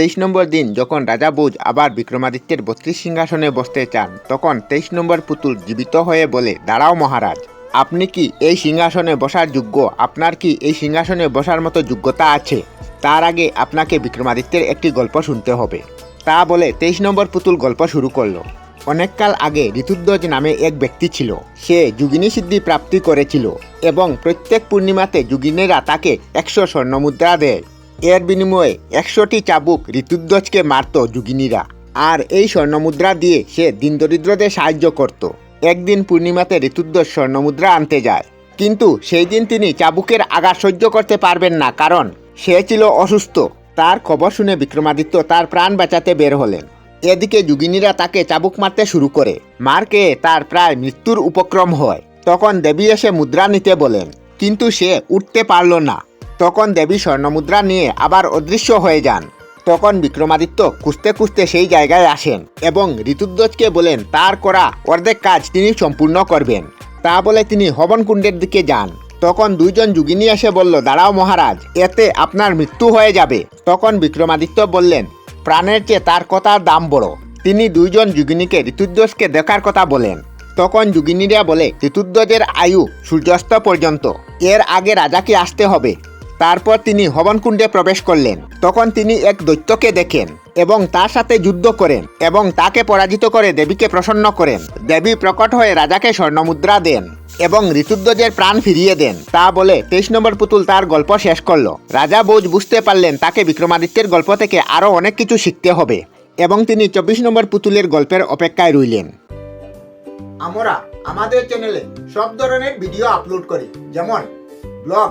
তেইশ নম্বর দিন যখন রাজা বুজ আবার বিক্রমাদিত্যের বত্রিশ সিংহাসনে বসতে চান, তখন তেইশ নম্বর পুতুল জীবিত হয়ে বলে, দাঁড়াও মহারাজ, আপনি কি এই সিংহাসনে বসার যোগ্য? আপনার কি এই সিংহাসনে বসার মতো যোগ্যতা আছে? তার আগে আপনাকে বিক্রমাদিত্যের একটি গল্প শুনতে হবে। তা বলে তেইশ নম্বর পুতুল গল্প শুরু করল। অনেককাল আগে ঋতুধ্বজ নামে এক ব্যক্তি ছিল। সে যুগিনী সিদ্ধি প্রাপ্তি করেছিল এবং প্রত্যেক পূর্ণিমাতে যুগিনীরা তাকে একশো স্বর্ণমুদ্রা দেয়। এর বিনিময়ে একশোটি চাবুক ঋতুধ্বজকে মারত যুগিনীরা। আর এই স্বর্ণমুদ্রা দিয়ে সে দিনদরিদ্রদের সাহায্য করত। একদিন পূর্ণিমাতে ঋতুধ্বজ স্বর্ণমুদ্রা আনতে যায়। কিন্তু সেই দিন তিনি চাবুকের আঘাত সহ্য করতে পারবেন না, কারণ সে ছিল অসুস্থ। তার খবর শুনে বিক্রমাদিত্য তার প্রাণ বাঁচাতে বের হলেন। এদিকে যুগিনীরা তাকে চাবুক মারতে শুরু করে। মারকে তার প্রায় মৃত্যুর উপক্রম হয়। তখন দেবী এসে মুদ্রা নিতে বলেন, কিন্তু সে উঠতে পারল না। তখন দেবী স্বর্ণমুদ্রা নিয়ে আবার অদৃশ্য হয়ে যান। তখন বিক্রমাদিত্য খুঁজতে খুঁজতে সেই জায়গায় আসেন এবং ঋতুধ্বজকে বলেন, তার করা অর্ধেক কাজ তিনি সম্পূর্ণ করবেন। তা বলে তিনি হবনকুণ্ডের দিকে যান। তখন দুইজন যুগিনী এসে বলল, দাঁড়াও মহারাজ, এতে আপনার মৃত্যু হয়ে যাবে। তখন বিক্রমাদিত্য বললেন, প্রাণের চেয়ে তার কথার দাম বড়। তিনি দুইজন যুগিনীকে ঋতুধ্বজকে দেখার কথা বলেন। তখন যুগিনীরা বলে, ঋতুধ্বজের আয়ু সূর্যাস্ত পর্যন্ত। এর আগে রাজাকে আসতে হবে। তারপর তিনি হবনকুণ্ডে প্রবেশ করলেন। তখন তিনি এক দৈত্যকে দেখেন এবং তার সাথে যুদ্ধ করেন এবং তাকে পরাজিত করে দেবীকে প্রসন্ন করেন। দেবী প্রকট হয়ে রাজাকে স্বর্ণমুদ্রা দেন এবং ঋতুধ্বজের প্রাণ ফিরিয়ে দেন। তা বলে তেইশ নম্বর পুতুল তার গল্প শেষ করল। রাজা বোঝ বুঝতে পারলেন তাকে বিক্রমাদিত্যের গল্প থেকে আরও অনেক কিছু শিখতে হবে এবং তিনি চব্বিশ নম্বর পুতুলের গল্পের অপেক্ষায় রইলেন। আমরা আমাদের চ্যানেলে সব ধরনের ভিডিও আপলোড করি। যেমন ব্লগ